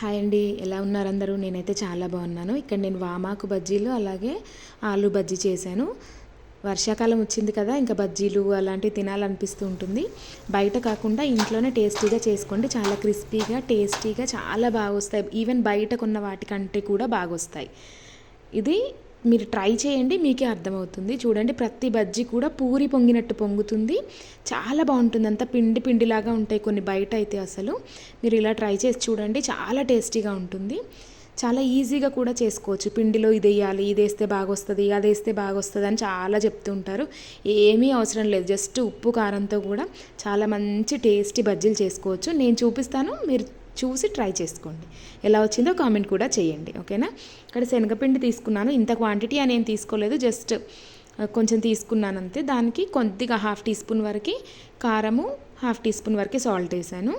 Hi అండి ఎలా ఉన్నారు అందరూ? నేనైతే చాలా బాగున్నాను. ఇక్కడ నేను వామాకు బజ్జీలు అలాగే ఆలు బజ్జీ చేశాను. వర్షాకాలం వచ్చింది కదా ఇంకా బజ్జీలు అలాంటివి తినాలనిపిస్తూ ఉంటుంది. బయట కాకుండా ఇంట్లోనే టేస్టీగా చేసుకోండి. చాలా క్రిస్పీగా టేస్టీగా చాలా బాగా వస్తాయి ఈవెన్ బయట కొన్న వాటికంటే కూడా బాగా వస్తాయి ఇది మీరు ట్రై చేయండి మీకే అర్థమవుతుంది. చూడండి ప్రతి బజ్జీ కూడా పూరి పొంగినట్టు పొంగుతుంది. చాలా బాగుంటుంది. అంతా పిండి పిండిలాగా ఉంటాయి కొన్ని బయట అయితే అసలు. మీరు ఇలా ట్రై చేసి చూడండి చాలా టేస్టీగా ఉంటుంది. చాలా ఈజీగా కూడా చేసుకోవచ్చు. పిండిలో ఇది వేయాలి ఇది వేస్తే బాగా వస్తుంది అది వేస్తే బాగా వస్తుంది అని చాలా చెప్తుంటారు ఏమీ అవసరం లేదు. జస్ట్ ఉప్పు కారంతో కూడా చాలా మంచి టేస్టీ బజ్జీలు చేసుకోవచ్చు. నేను చూపిస్తాను మీరు చూసి ట్రై చేసుకోండి. ఎలా వచ్చిందో కామెంట్ కూడా చేయండి ఓకేనా? ఇక్కడ శనగపిండి తీసుకున్నాను. ఇంత క్వాంటిటీ అని ఏం తీసుకోలేదు. జస్ట్ కొంచెం తీసుకున్నాను అంతే. దానికి కొద్దిగా హాఫ్ టీ స్పూన్ వరకు కారము హాఫ్ టీ స్పూన్ వరకు సాల్ట్ వేసాను.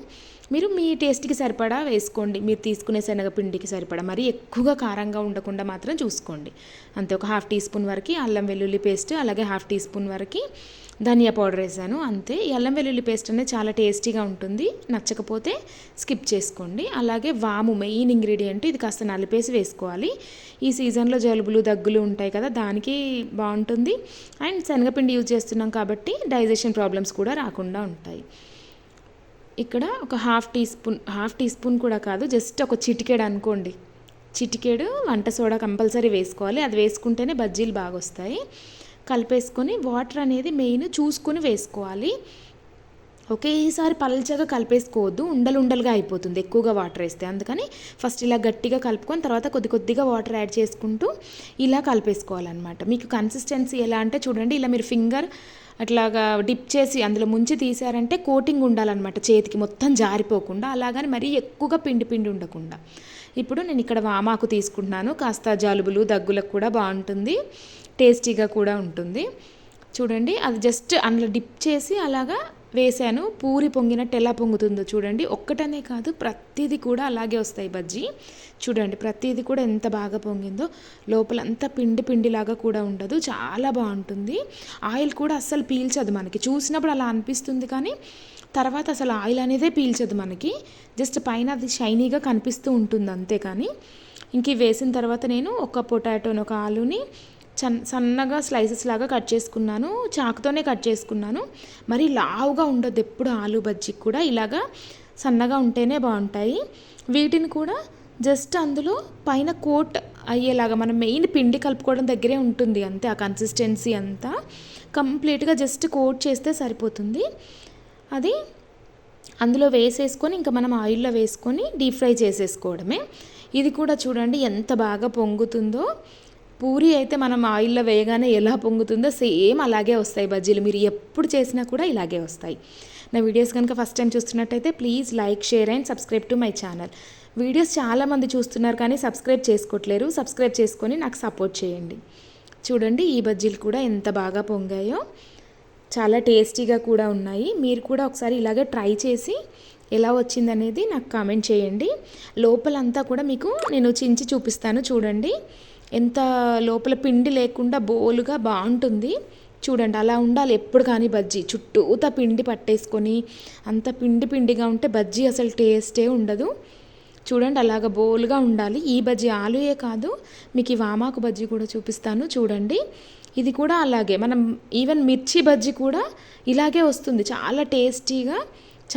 మీరు మీ టేస్ట్కి సరిపడా వేసుకోండి. మీరు తీసుకునే శనగపిండికి సరిపడా. మరి ఎక్కువగా కారంగా ఉండకుండా మాత్రం చూసుకోండి. అంతే ఒక హాఫ్ టీ స్పూన్ వరకు అల్లం వెల్లుల్లి పేస్ట్ అలాగే హాఫ్ టీ స్పూన్ వరకు ధనియా పౌడర్ వేసాను అంతే. ఈ అల్లం వెల్లుల్లి పేస్ట్ అనేది చాలా టేస్టీగా ఉంటుంది. నచ్చకపోతే స్కిప్ చేసుకోండి. అలాగే వాము మెయిన్ ఇంగ్రీడియంట్ ఇది కాస్త నలిపేసి వేసుకోవాలి. ఈ సీజన్లో జలుబులు దగ్గులు ఉంటాయి కదా దానికి బాగుంటుంది. అండ్ శనగపిండి యూజ్ చేస్తున్నాం కాబట్టి డైజెషన్ ప్రాబ్లమ్స్ కూడా రాకుండా ఉంటాయి. ఇక్కడ ఒక half teaspoon half teaspoon కూడా కాదు జస్ట్ ఒక చిటికేడు అనుకోండి. చిటికేడు వంట సోడా కంపల్సరీ వేసుకోవాలి. అది వేసుకుంటేనే బజ్జీలు బాగా వస్తాయి కలిపేసుకొని వాటర్ అనేది మెయిన్ చూసుకొని వేసుకోవాలి. ఒకేసారి పల్చగా కలిపేసుకోవద్దు. ఉండలు ఉండలుగా అయిపోతుంది. ఎక్కువగా వాటర్ వేస్తే. అందుకని ఫస్ట్ ఇలా గట్టిగా కలుపుకొని తర్వాత కొద్ది కొద్దిగా వాటర్ యాడ్ చేసుకుంటూ ఇలా కలిపేసుకోవాలన్నమాట. మీకు కన్సిస్టెన్సీ ఎలా అంటే చూడండి ఇలా మీరు ఫింగర్ అట్లాగా డిప్ చేసి అందులో ముంచి తీసారంటే కోటింగ్ ఉండాలన్నమాట చేతికి. మొత్తం జారిపోకుండా అలాగని మరీ ఎక్కువగా పిండి పిండి ఉండకుండా. ఇప్పుడు నేను ఇక్కడ వామాకు తీసుకుంటున్నాను. కాస్త జలుబులు దగ్గులకు కూడా బాగుంటుంది. టేస్టీగా కూడా ఉంటుంది. చూడండి అది జస్ట్ అందులో డిప్ చేసి అలాగా వేసాను పూరి పొంగినట్టు ఎలా పొంగుతుందో చూడండి. ఒక్కటనే కాదు ప్రతిదీ కూడా అలాగే వస్తాయి బజ్జీ. చూడండి ప్రతిదీ కూడా ఎంత బాగా పొంగిందో. లోపల అంతా పిండి పిండిలాగా కూడా ఉండదు. చాలా బాగుంటుంది. ఆయిల్ కూడా అస్సలు పీల్చదు మనకి. చూసినప్పుడు అలా అనిపిస్తుంది కానీ తర్వాత అసలు ఆయిల్ అనేదే పీల్చదు మనకి. జస్ట్ పైన అది షైనీగా కనిపిస్తూ ఉంటుంది అంతే కానీ. ఇంక వేసిన తర్వాత నేను ఒక పొటాటోని ఒక ఆలుని సన్నగా స్లైసెస్ లాగా కట్ చేసుకున్నాను. చాకుతోనే కట్ చేసుకున్నాను. మరి లావుగా ఉండదు ఎప్పుడు ఆలు బజ్జీకి కూడా. ఇలాగా సన్నగా ఉంటేనే బాగుంటాయి. వీటిని కూడా జస్ట్ అందులో పైన కోట్ అయ్యేలాగా మనం మెయిన్ పిండి కలుపుకోవడం దగ్గరే ఉంటుంది. అంతే ఆ కన్సిస్టెన్సీ అంతా. కంప్లీట్గా జస్ట్ కోట్ చేస్తే సరిపోతుంది. అది అందులో వేసేసుకొని ఇంకా మనం ఆయిల్లో వేసుకొని డీప్ ఫ్రై చేసేసుకోవడమే. ఇది కూడా చూడండి ఎంత బాగా పొంగుతుందో. పూరి అయితే మనం ఆయిల్లో వేయగానే ఎలా పొంగుతుందో సేమ్ అలాగే వస్తాయి బజ్జీలు. మీరు ఎప్పుడు చేసినా కూడా ఇలాగే వస్తాయి. నా వీడియోస్ కనుక ఫస్ట్ టైం చూస్తున్నట్టయితే please like share and subscribe to my channel. Videos చాలామంది చూస్తున్నారు కానీ సబ్స్క్రైబ్ చేసుకోవట్లేరు. సబ్స్క్రైబ్ చేసుకొని నాకు సపోర్ట్ చేయండి. చూడండి ఈ బజ్జీలు కూడా ఎంత బాగా పొంగాయో. చాలా టేస్టీగా కూడా ఉన్నాయి. మీరు కూడా ఒకసారి ఇలాగే ట్రై చేసి ఎలా వచ్చిందనేది నాకు కామెంట్ చేయండి. లోపలంతా కూడా మీకు నేను చించి చూపిస్తాను. చూడండి. ఎంత లోపల పిండి లేకుండా బోలుగా బాగుంటుంది. చూడండి అలా ఉండాలి ఎప్పుడు కానీ బజ్జీ. చుట్టూత పిండి పట్టేసుకొని అంత పిండి పిండిగా ఉంటే బజ్జీ అసలు టేస్టే ఉండదు. చూడండి అలాగ బోలుగా ఉండాలి. ఈ బజ్జీ ఆలుయే కాదు మీకు ఈ వామాకు బజ్జీ కూడా చూపిస్తాను చూడండి. ఇది కూడా అలాగే. మనం ఈవెన్ మిర్చి బజ్జీ కూడా ఇలాగే వస్తుంది. చాలా టేస్టీగా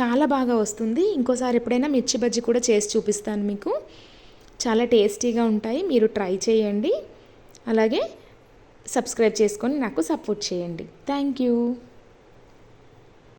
చాలా బాగా వస్తుంది. ఇంకోసారి ఎప్పుడైనా మిర్చి బజ్జీ కూడా చేసి చూపిస్తాను మీకు. చాలా టేస్టీగా ఉంటాయి. మీరు ట్రై చేయండి. అలాగే సబ్స్క్రైబ్ చేసుకొని నాకు సపోర్ట్ చేయండి. Thank you.